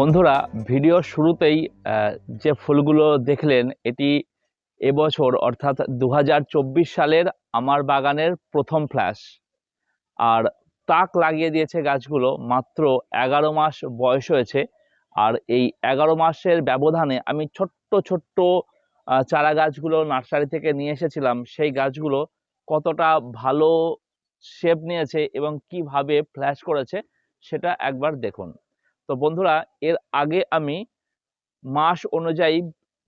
বন্ধুরা ভিডিও শুরুতেই যে ফুলগুলো দেখলেন, এটি এবছর অর্থাৎ দু হাজার চব্বিশ সালের আমার বাগানের প্রথম ফ্ল্যাশ আর তাক লাগিয়ে দিয়েছে গাছগুলো, মাত্র এগারো মাস বয়স হয়েছে। আর এই এগারো মাসের ব্যবধানে আমি ছোট্ট ছোট্ট চারা গাছগুলো নার্সারি থেকে নিয়ে এসেছিলাম। সেই গাছগুলো কতটা ভালো শেপ নিয়েছে এবং কীভাবে ফ্ল্যাশ করেছে, সেটা একবার দেখুন। তো বন্ধুরা, এর আগে আমি মাস অনুযায়ী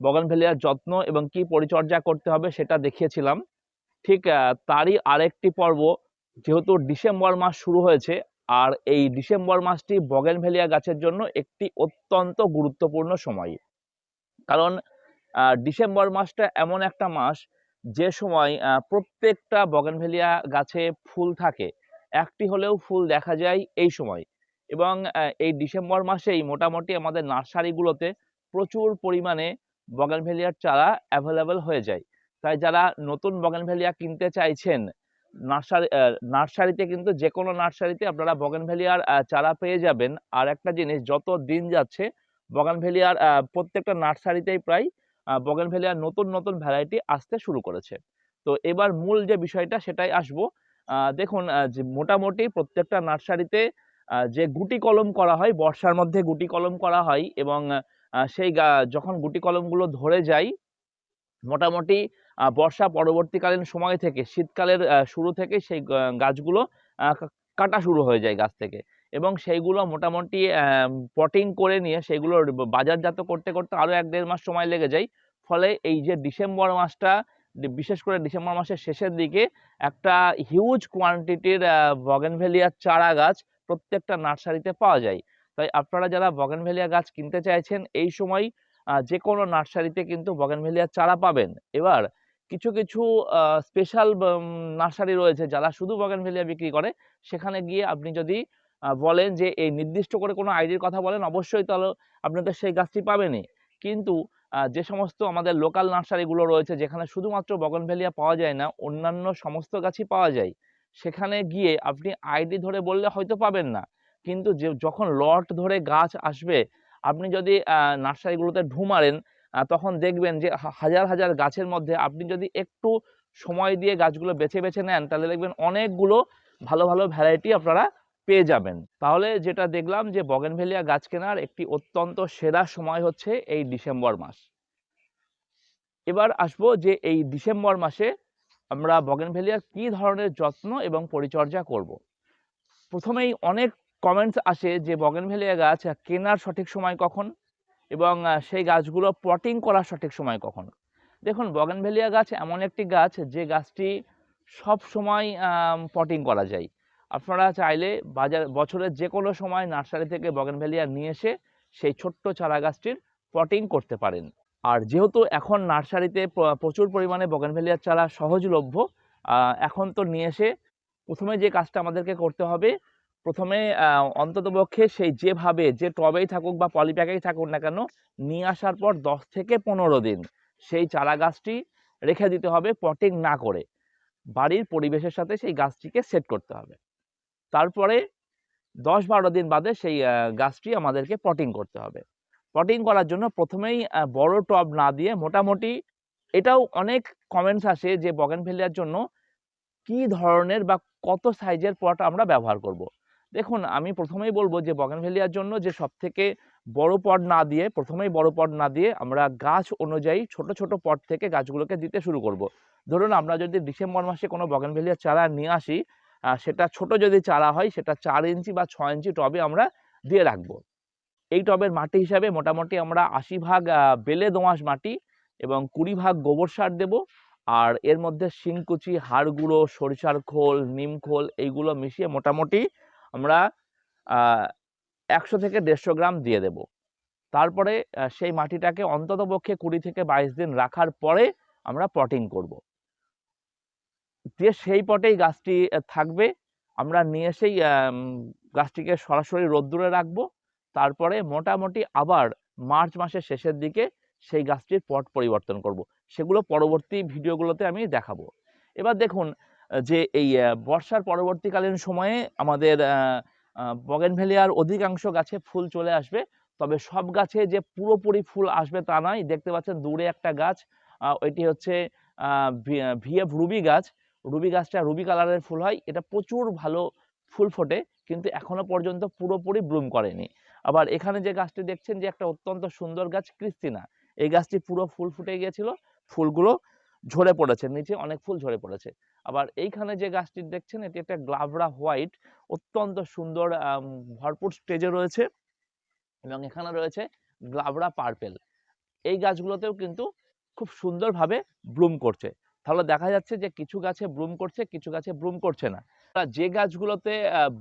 বগানভেলিয়ার যত্ন এবং কি পরিচর্যা করতে হবে সেটা দেখিয়েছিলাম। ঠিক তারই আরেকটি পর্ব, যেহেতু ডিসেম্বর মাস শুরু হয়েছে, আর এই ডিসেম্বর মাসটি বগেনভেলিয়া গাছের জন্য একটি অত্যন্ত গুরুত্বপূর্ণ সময়। কারণ ডিসেম্বর মাসটা এমন একটা মাস, যে সময় প্রত্যেকটা বগেনভেলিয়া গাছে ফুল থাকে। একটি হলেও ফুল দেখা যায় এই সময়। এবং এই ডিসেম্বর মাসেই মোটামুটি আমাদের নার্সারিগুলোতে প্রচুর পরিমাণে বগানভেলিয়ার চারা অ্যাভেলেবল হয়ে যায়। তাই যারা নতুন বগানভেলিয়া কিনতে চাইছেন, নার্সারি নার্সারিতে কিন্তু যে কোনো নার্সারিতে আপনারা বগানভেলিয়ার চারা পেয়ে যাবেন। আর একটা জিনিস, যত দিন যাচ্ছে, বগানভেলিয়ার প্রত্যেকটা নার্সারিতেই প্রায় বগানভেলিয়ার নতুন নতুন ভ্যারাইটি আসতে শুরু করেছে। তো এবার মূল যে বিষয়টা, সেটাই আসব। দেখুন মোটামুটি প্রত্যেকটা নার্সারিতে যে গুটি কলম করা হয়, বর্ষার মধ্যে গুটি কলম করা হয় এবং সেই যখন গুটি কলমগুলো ধরে যায়, মোটামুটি বর্ষা পরবর্তীকালীন সময় থেকে, শীতকালের শুরু থেকে সেই গাছগুলো কাটা শুরু হয়ে যায় গাছ থেকে এবং সেইগুলো মোটামুটি পটিং করে নিয়ে সেগুলো বাজারজাত করতে করতে আরও এক দেড় মাস সময় লেগে যায়। ফলে এই যে ডিসেম্বর মাসটা বিশেষ করে ডিসেম্বর মাসের শেষের দিকে একটা হিউজ কোয়ান্টিটির বগেনভেলিয়ার চারা গাছ প্রত্যেকটা নার্সারিতে পাওয়া যায়। তাই আপনারা যারা বগেনভেলিয়া গাছ কিনতে চাইছেন, এই সময় যে কোনো নার্সারিতে কিন্তু বগেনভেলিয়ার চারা পাবেন। এবার কিছু কিছু স্পেশাল নার্সারি রয়েছে যারা শুধু বগেনভেলিয়া বিক্রি করে। সেখানে গিয়ে আপনি যদি বলেন যে, এই নির্দিষ্ট করে কোনো আইডির কথা বলেন, অবশ্যই তাহলে আপনাদের সেই গাছটি পাবেনই। কিন্তু যে সমস্ত আমাদের লোকাল নার্সারিগুলো রয়েছে, যেখানে শুধুমাত্র বগনভেলিয়া পাওয়া যায় না, অন্যান্য সমস্ত গাছই পাওয়া যায়। সেখানে গিয়ে আপনি আইডি ধরে বললে হয়তো পাবেন না। কিন্তু যে, যখন লট ধরে গাছ আসবে, আপনি যদি নার্সারিগুলোতে ঢু মারেন তখন দেখবেন যে হাজার হাজার গাছের মধ্যে আপনি যদি একটু সময় দিয়ে গাছগুলো বেছে বেছে নেন, তাহলে দেখবেন অনেকগুলো ভালো ভালো ভ্যারাইটি আপনারা পেয়ে যাবেন। তাহলে যেটা দেখলাম যে, বগেনভেলিয়া গাছ কেনার একটি অত্যন্ত সেরা সময় হচ্ছে এই ডিসেম্বর মাস। এবার আসব যে, এই ডিসেম্বর মাসে আমরা বগেনভেলিয়ার কি ধরনের যত্ন এবং পরিচর্যা করব। প্রথমেই অনেক কমেন্টস আসে যে বগেনভেলিয়া গাছ কেনার সঠিক সময় কখন? এবং সেই গাছগুলো পটিং করার সঠিক সময় কখন? দেখুন বগেনভেলিয়া গাছ এমন একটি গাছ যে গাছটি সব সময় পটিং করা যায়। আপনারা চাইলে বাজার, বছরের যে কোনো সময় নার্সারি থেকে বগেনভেলিয়া নিয়ে এসে সেই ছোট্ট চারা গাছটির পটিং করতে পারেন। আর যেহেতু এখন নার্সারিতে প্রচুর পরিমাণে বগেনভেলিয়ার চারা সহজলভ্য এখন তো নিয়ে এসে প্রথমে যে কাজটা আমাদেরকে করতে হবে, প্রথমে অন্ততপক্ষে সেই যেভাবে, যে টবেই থাকুক বা পলিপ্যাকেই থাকুক না কেন, নিয়ে আসার পর দশ থেকে পনেরো দিন সেই চারা গাছটি রেখে দিতে হবে, পটিং না করে। বাড়ির পরিবেশের সাথে সেই গাছটিকে সেট করতে হবে। তারপরে দশ বারো দিন বাদে সেই গাছটি আমাদেরকে পটিং করতে হবে। পটিং করার জন্য প্রথমেই বড় টব না দিয়ে মোটামুটি এটাও অনেক কমেন্টস আসে যে বগেনভেলিয়ার জন্য কি ধরনের বা কত সাইজের পট আমরা ব্যবহার করব। দেখুন, আমি প্রথমেই বলব যে বগেনভেলিয়ার জন্য যে সব থেকে বড় পট না দিয়ে, প্রথমেই বড় পট না দিয়ে আমরা গাছ অনুযায়ী ছোট ছোট পট থেকে গাছগুলোকে দিতে শুরু করব। ধরুন, আমরা যদি ডিসেম্বর মাসে কোনো বগেনভেলিয়ার চারা নিয়ে আসি সেটা ছোট যদি চারা হয়, সেটা চার ইঞ্চি বা ছয় ইঞ্চি টবে আমরা দিয়ে রাখব এই টবের মাটি হিসাবে মোটামুটি আমরা আশি ভাগ বেলে দোঁয়াশ মাটি এবং কুড়ি ভাগ গোবর সার দেব। আর এর মধ্যে শিংকুচি হাড় গুঁড়ো সরিষার খোল নিম খোল এইগুলো মিশিয়ে মোটামুটি আমরা একশো থেকে দেড়শো গ্রাম দিয়ে দেব। তারপরে সেই মাটিটাকে অন্ততপক্ষে কুড়ি থেকে বাইশ দিন রাখার পরে আমরা পটিং করব। যে সেই পটেই গাছটি থাকবে আমরা নিয়ে আম, গাছটিকে সরাসরি রোদ্দুরে রাখব। তারপরে মোটামুটি আবার মার্চ মাসের শেষের দিকে সেই গাছটির পট পরিবর্তন করব। সেগুলো পরবর্তী ভিডিওগুলোতে আমি দেখাবো। এবার দেখুন, যে এই বর্ষার পরবর্তীকালীন সময়ে আমাদের বগেনভেলিয়ার অধিকাংশ গাছে ফুল চলে আসবে। তবে সব গাছে যে পুরোপুরি ফুল আসবে তা নয়। দেখতে পাচ্ছেন দূরে একটা গাছ ওইটি হচ্ছে ভিএফ রুবি গাছ। রুবি গাছটা রুবি কালারের ফুল হয়। এটা প্রচুর ভালো ফুল ফোটে, কিন্তু এখনও পর্যন্ত পুরোপুরি ব্লুম করেনি। আবার এখানে যে গাছটি দেখছেন যে একটা অত্যন্ত সুন্দর গাছ, ক্রিস্টিনা। এই গাছটি পুরো ফুল ফুটে গিয়েছিল, ফুলগুলো ঝরে পড়েছে, নিচে অনেক ফুল ঝরে পড়েছে। আবার এইখানে যে গাছটি দেখছেন, এটি একটা গ্লাভরা হোয়াইট, অত্যন্ত সুন্দর ভরপুর স্টেজে রয়েছে এবং এখানে রয়েছে গ্লাভরা পার্পেল। এই গাছগুলোতেও কিন্তু খুব সুন্দরভাবে ব্লুম করছে। তাহলে দেখা যাচ্ছে যে কিছু গাছে ব্লুম করছে, কিছু গাছে ব্লুম করছে না। যে গাছগুলোতে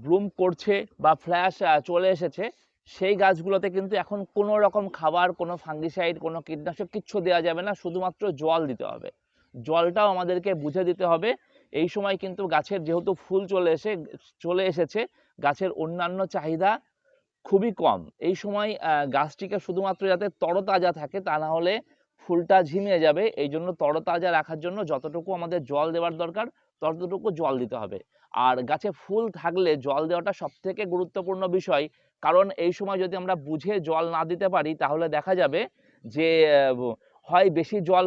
ব্লুম করছে বা ফ্ল্যাশ চলে এসেছে সেই গাছগুলোতে কিন্তু এখন কোনো রকম খাবার, কোনো ফাঙ্গিসাইড কোনো কীটনাশক কিচ্ছু দেওয়া যাবে না, শুধুমাত্র জল দিতে হবে। জলটাও আমাদেরকে বুঝে দিতে হবে। এই সময় কিন্তু গাছের যেহেতু ফুল চলে এসে, চলে এসেছে, গাছের অন্যান্য চাহিদা খুবই কম। এই সময় গাছটিকে শুধুমাত্র যাতে তরতাজা থাকে, তা না হলে ফুলটা ঝিমিয়ে যাবে। এই জন্য তরতাজা রাখার জন্য যতটুকু আমাদের জল দেওয়ার দরকার, ততটুকু জল দিতে হবে। আর গাছে ফুল থাকলে জল দেওয়াটা সব থেকে গুরুত্বপূর্ণ বিষয়। কারণ এই সময় যদি আমরা বুঝে জল না দিতে পারি, তাহলে দেখা যাবে যে হয় বেশি জল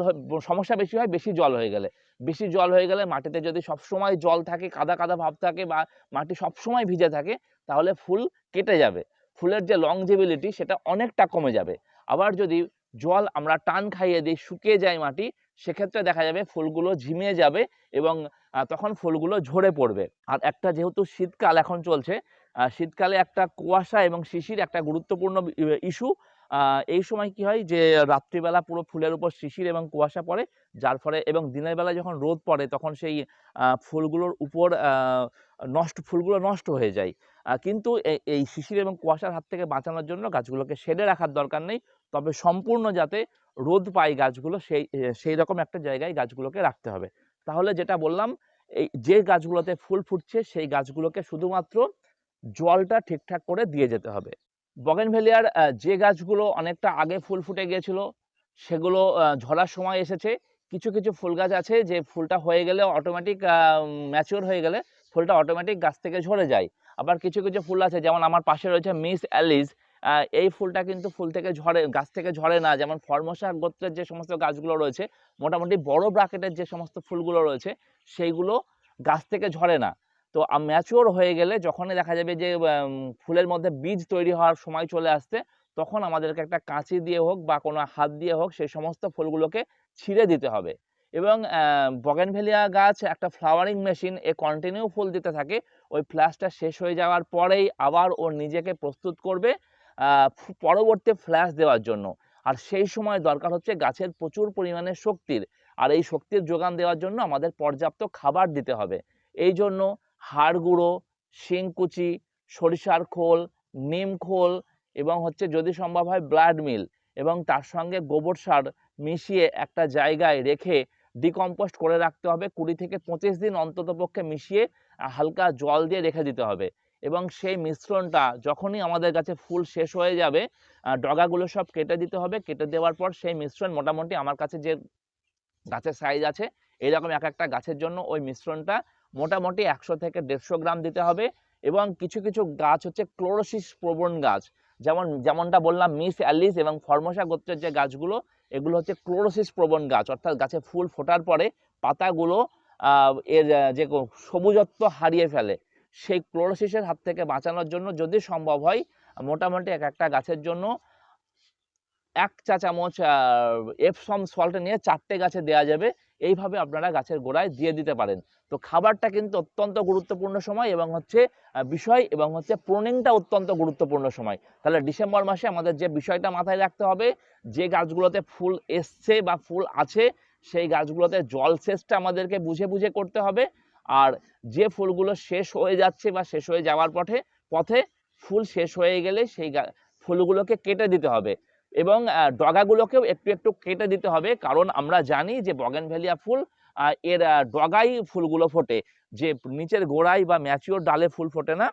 সমস্যা বেশি হয়, বেশি জল হয়ে গেলে। বেশি জল হয়ে গেলে মাটিতে যদি সব সময় জল থাকে, কাদা কাদা ভাব থাকে বা মাটি সব সময় ভিজে থাকে, তাহলে ফুল কেটে যাবে। ফুলের যে লংজিবিলিটি সেটা অনেকটা কমে যাবে। আবার যদি জল আমরা টান খাইয়ে দিই, শুকিয়ে যায় মাটি সেক্ষেত্রে দেখা যাবে ফুলগুলো ঝিমিয়ে যাবে এবং তখন ফুলগুলো ঝরে পড়বে। আর একটা যেহেতু শীতকাল এখন চলছে শীতকালে একটা কুয়াশা এবং শিশির একটা গুরুত্বপূর্ণ ইস্যু। এই সময় কি হয় যে, রাত্রিবেলা পুরো ফুলের উপর শিশির এবং কুয়াশা পড়ে, যার ফলে এবং দিনের বেলা যখন রোদ পড়ে, তখন সেই ফুলগুলোর উপর নষ্ট, ফুলগুলো নষ্ট হয়ে যায়। কিন্তু এই শিশির এবং কুয়াশার হাত থেকে বাঁচানোর জন্য গাছগুলোকে শেডে রাখার দরকার নেই। তবে সম্পূর্ণ যাতে রোদ পায় গাছগুলো, সেই সেই রকম একটা জায়গায় গাছগুলোকে রাখতে হবে। তাহলে যেটা বললাম, এই যে গাছগুলোতে ফুল ফুটছে, সেই গাছগুলোকে শুধুমাত্র জলটা ঠিকঠাক করে দিয়ে যেতে হবে। বগেনভেলিয়ার যে গাছগুলো অনেকটা আগে ফুল ফুটে গিয়েছিল, সেগুলো ঝরার সময় এসেছে। কিছু কিছু ফুল গাছ আছে যে ফুলটা হয়ে গেলে অটোমেটিক ম্যাচিওর হয়ে গেলে ফুলটা অটোমেটিক গাছ থেকে ঝরে যায়। আবার কিছু কিছু ফুল আছে, যেমন আমার পাশে রয়েছে মিস অ্যালিস এই ফুলটা কিন্তু ফুল থেকে ঝরে, গাছ থেকে ঝরে না। যেমন ফরমসা গোত্রের যে সমস্ত গাছগুলো রয়েছে, মোটামুটি বড় ব্রাকেটের যে সমস্ত ফুলগুলো রয়েছে, সেইগুলো গাছ থেকে ঝরে না। তো ম্যাচিওর হয়ে গেলে যখনই দেখা যাবে যে ফুলের মধ্যে বীজ তৈরি হওয়ার সময় চলে আসছে, তখন আমাদেরকে একটা কাঁচি দিয়ে হোক বা কোনো হাত দিয়ে হোক, সেই সমস্ত ফুলগুলোকে ছিঁড়ে দিতে হবে। এবং বগেনভেলিয়া গাছ একটা ফ্লাওয়ারিং মেশিন এ কন্টিনিউ ফুল দিতে থাকে। ওই ফ্ল্যাশটা শেষ হয়ে যাওয়ার পরেই আবার ও নিজেকে প্রস্তুত করবে পরবর্তী ফ্ল্যাশ দেওয়ার জন্য। আর সেই সময় দরকার হচ্ছে গাছের প্রচুর পরিমাণে শক্তির। আর এই শক্তির যোগান দেওয়ার জন্য আমাদের পর্যাপ্ত খাবার দিতে হবে। এই জন্য হাড় গুঁড়ো শিংকুচি সরিষার খোল, নিম খোল এবং হচ্ছে যদি সম্ভব হয় ব্লাড মিল এবং তার সঙ্গে গোবর সার মিশিয়ে একটা জায়গায় রেখে ডিকম্পোস্ট করে রাখতে হবে, কুড়ি থেকে পঁচিশ দিন অন্তত পক্ষে মিশিয়ে হালকা জল দিয়ে রেখে দিতে হবে। এবং সেই মিশ্রণটা যখনই আমাদের কাছে ফুল শেষ হয়ে যাবে ডগাগুলো সব কেটে দিতে হবে। কেটে দেওয়ার পর সেই মিশ্রণ মোটামুটি আমার কাছে যে গাছের সাইজ আছে, এইরকম এক একটা গাছের জন্য ওই মিশ্রণটা মোটামুটি একশো থেকে দেড়শো গ্রাম দিতে হবে। এবং কিছু কিছু গাছ হচ্ছে ক্লোরোসিস প্রবণ গাছ। যেমন, যেমনটা বললাম মিস অ্যালিস এবং ফর্মসা গোত্রের যে গাছগুলো এগুলো হচ্ছে ক্লোরোসিস প্রবণ গাছ, অর্থাৎ গাছে ফুল ফোটার পরে পাতাগুলো এর যে সবুজত্ব হারিয়ে ফেলে। সেই ক্লোরোসিসের হাত থেকে বাঁচানোর জন্য যদি সম্ভব হয়, মোটামুটি এক একটা গাছের জন্য এক চা চামচ এপসম সল্ট নিয়ে চারটে গাছে দেওয়া যাবে। এইভাবে আপনারা গাছের গোড়ায় দিয়ে দিতে পারেন। তো খাবারটা কিন্তু অত্যন্ত গুরুত্বপূর্ণ সময় এবং হচ্ছে বিষয় এবং হচ্ছে প্রোনিংটা অত্যন্ত গুরুত্বপূর্ণ সময়। তাহলে ডিসেম্বর মাসে আমাদের যে বিষয়টা মাথায় রাখতে হবে, যে গাছগুলোতে ফুল এসছে বা ফুল আছে, সেই গাছগুলোতে জল সেচটা আমাদেরকে বুঝে বুঝে করতে হবে। আর যে ফুলগুলো শেষ হয়ে যাচ্ছে বা শেষ হয়ে যাওয়ার পথে পথে ফুল শেষ হয়ে গেলে সেই ফুলগুলোকে কেটে দিতে হবে। এবং ডগাগুলোকেও একটু একটু কেটে দিতে হবে। কারণ আমরা জানি যে বগেন বগেনভেলিয়া ফুল এর ডগাই ফুলগুলো ফোটে। যে নিচের গোড়ায় বা ম্যাচিওর ডালে ফুল ফোটে না।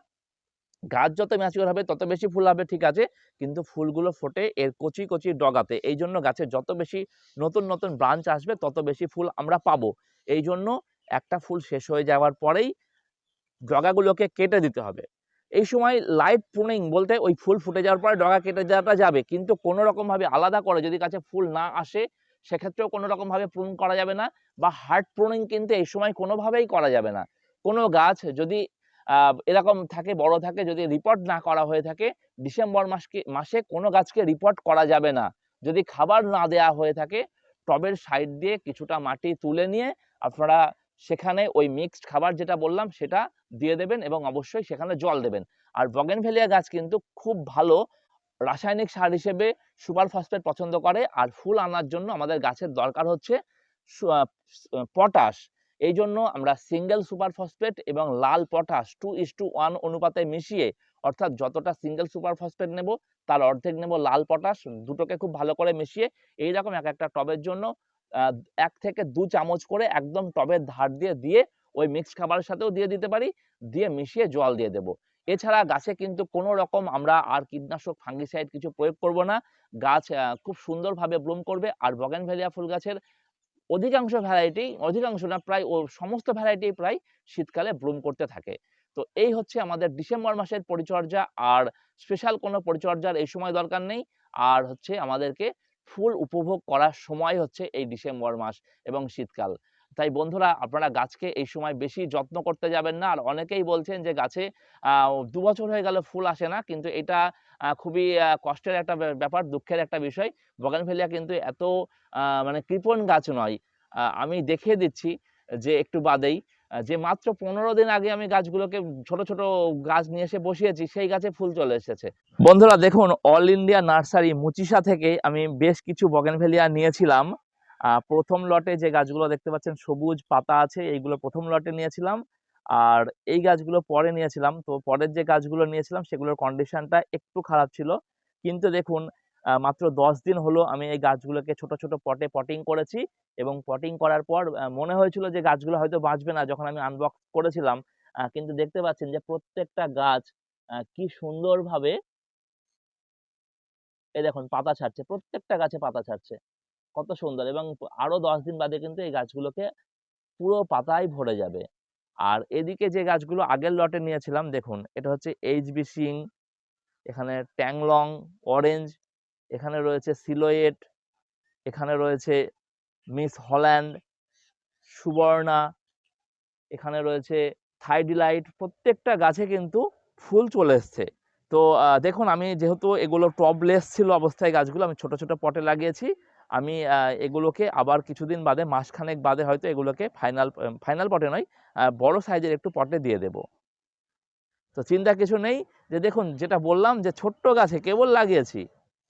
গাছ যত ম্যাচিওর হবে তত বেশি ফুল হবে, ঠিক আছে? কিন্তু ফুলগুলো ফোটে এর কচি কচি ডগাতে। এই জন্য গাছে যত বেশি নতুন নতুন ব্রাঞ্চ আসবে, তত বেশি ফুল আমরা পাবো। এই জন্য একটা ফুল শেষ হয়ে যাওয়ার পরেই ডগাগুলোকে কেটে দিতে হবে। এই সময় লাইট প্রুনিং বলতে ওই ফুল ফুটে যাওয়ার পরে ডগা কেটে যাওয়াটা যাবে। কিন্তু কোনো রকমভাবে আলাদা করে যদি গাছে ফুল না আসে, সেক্ষেত্রেও কোনো রকমভাবে প্রুন করা যাবে না বা হার্ড প্রুনিং কিন্তু এই সময় কোনোভাবেই করা যাবে না। কোনো গাছ যদি এরকম থাকে, বড় থাকে, যদি রিপোর্ট না করা হয়ে থাকে, ডিসেম্বর মাসকে, মাসে কোনো গাছকে রিপোর্ট করা যাবে না। যদি খাবার না দেয়া হয়ে থাকে, টবের সাইড দিয়ে কিছুটা মাটি তুলে নিয়ে আপনারা সেখানে ওই মিক্সড খাবার যেটা বললাম, সেটা দিয়ে দেবেন এবং অবশ্যই সেখানে জল দেবেন। আর বগেনভেলিয়া গাছ কিন্তু খুব ভালো রাসায়নিক সার হিসেবে সুপার ফসফেট পছন্দ করে। আর ফুল আনার জন্য আমাদের গাছের দরকার হচ্ছে পটাশ এই জন্য আমরা সিঙ্গেল সুপার ফসফেট এবং লাল potash two is to two অনুপাতে মিশিয়ে, অর্থাৎ যতটা সিঙ্গেল সুপার ফসফেট নেব, তার অর্ধেক নেব লাল পটাশ দুটোকে খুব ভালো করে মিশিয়ে, এইরকম এক একটা টবের জন্য এক থেকে দু চামচ করে একদম টবের ধার দিয়ে দিয়ে ওই মিক্স খাবারের সাথেও দিয়ে দিতে পারি, দিয়ে মিশিয়ে জল দিয়ে দেব। এছাড়া গাছে কিন্তু কোনো রকম আমরা আর কীটনাশক ফাঙ্গিসাইড কিছু প্রয়োগ করব না। গাছ খুব সুন্দরভাবে ব্লুম করবে আর বগেনভেলিয়া ফুল গাছের অধিকাংশ ভ্যারাইটি অধিকাংশ না, প্রায় ও সমস্ত ভ্যারাইটি প্রায় শীতকালে ব্লুম করতে থাকে। তো এই হচ্ছে আমাদের ডিসেম্বর মাসের পরিচর্যা, আর স্পেশাল কোনো পরিচর্যার এই সময় দরকার নেই। আর হচ্ছে আমাদেরকে ফুল উপভোগ করার সময় হচ্ছে এই ডিসেম্বর মাস এবং শীতকাল। তাই বন্ধুরা, আপনারা গাছকে এই সময় বেশি যত্ন করতে যাবেন না। আর অনেকেই বলছেন যে, গাছে দু বছর হয়ে গেল ফুল আসে না। কিন্তু এটা খুবই কষ্টের একটা ব্যাপ- ব্যাপার, দুঃখের একটা বিষয়। বগানভেলিয়া কিন্তু এত মানে কৃপণ গাছ নয়। আমি দেখিয়ে দিচ্ছি যে, একটু বাদেই যে মাত্র পনেরো দিন আগে আমি গাছগুলোকে ছোট ছোট গাছ নিয়ে এসে বসিয়েছি, সেই গাছে ফুল চলে এসেছে। বন্ধুরা, দেখুন অল ইন্ডিয়া নার্সারি মুচিসা থেকে আমি বেশ কিছু বগেনভেলিয়া নিয়েছিলাম। প্রথম লটে যে গাছগুলো দেখতে পাচ্ছেন, সবুজ পাতা আছে, এইগুলো প্রথম লটে নিয়েছিলাম। আর এই গাছগুলো পরে নিয়েছিলাম। তো পরের যে গাছগুলো নিয়েছিলাম, সেগুলোর কন্ডিশনটা একটু খারাপ ছিল। কিন্তু দেখুন মাত্র দশ দিন হলো আমি এই গাছগুলোকে ছোট ছোট পটে পটিং করেছি এবং পটিং করার পর মনে হয়েছিল যে গাছগুলো হয়তো বাঁচবে না যখন আমি আনবক্স করেছিলাম। কিন্তু দেখতে পাচ্ছেন যে প্রত্যেকটা গাছ কি সুন্দরভাবে এই দেখুন পাতা ছাড়ছে, প্রত্যেকটা গাছে পাতা ছাড়ছে। কত সুন্দর এবং আরও দশ দিন বাদে কিন্তু এই গাছগুলোকে পুরো পাতায় ভরে যাবে। আর এদিকে যে গাছগুলো আগের লটে নিয়েছিলাম, দেখুন এটা হচ্ছে এইচবি সিং এখানে ট্যাংলং অরেঞ্জ এখানে রয়েছে সিলোয়েট, এখানে রয়েছে মিস হল্যান্ড, সুবর্ণা, এখানে রয়েছে থাইডিলাইট, প্রত্যেকটা গাছে কিন্তু ফুল চলে এসছে। তো দেখুন আমি যেহেতু এগুলো টবলেস ছিল অবস্থায় গাছগুলো, আমি ছোট ছোট পটে লাগিয়েছি। আমি এগুলোকে আবার কিছুদিন বাদে, মাসখানেক বাদে হয়তো এগুলোকে ফাইনাল ফাইনাল পটে নয় বড় সাইজের একটু পটে দিয়ে দেব। তো চিন্তা কিছু নেই যে দেখুন, যেটা বললাম যে ছোট্ট গাছে কেবল লাগিয়েছি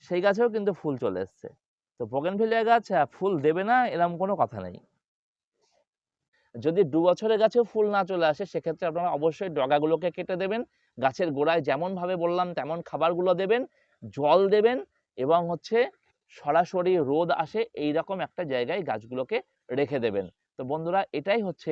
সেই গাছেও কিন্তু ফুল চলে এসছে। তো বগেনভেলিয়া গাছ আহ, ফুল দেবে না এরকম কোনো কথা নেই। যদি দু বছরের গাছেও ফুল না চলে আসে সেক্ষেত্রে আপনারা অবশ্যই ডগাগুলোকে কেটে দেবেন। গাছের গোড়ায় যেমন ভাবে বললাম তেমন খাবারগুলো দেবেন জল দেবেন এবং হচ্ছে সরাসরি রোদ আসে এই রকম একটা জায়গায় গাছগুলোকে রেখে দেবেন। তো বন্ধুরা এটাই হচ্ছে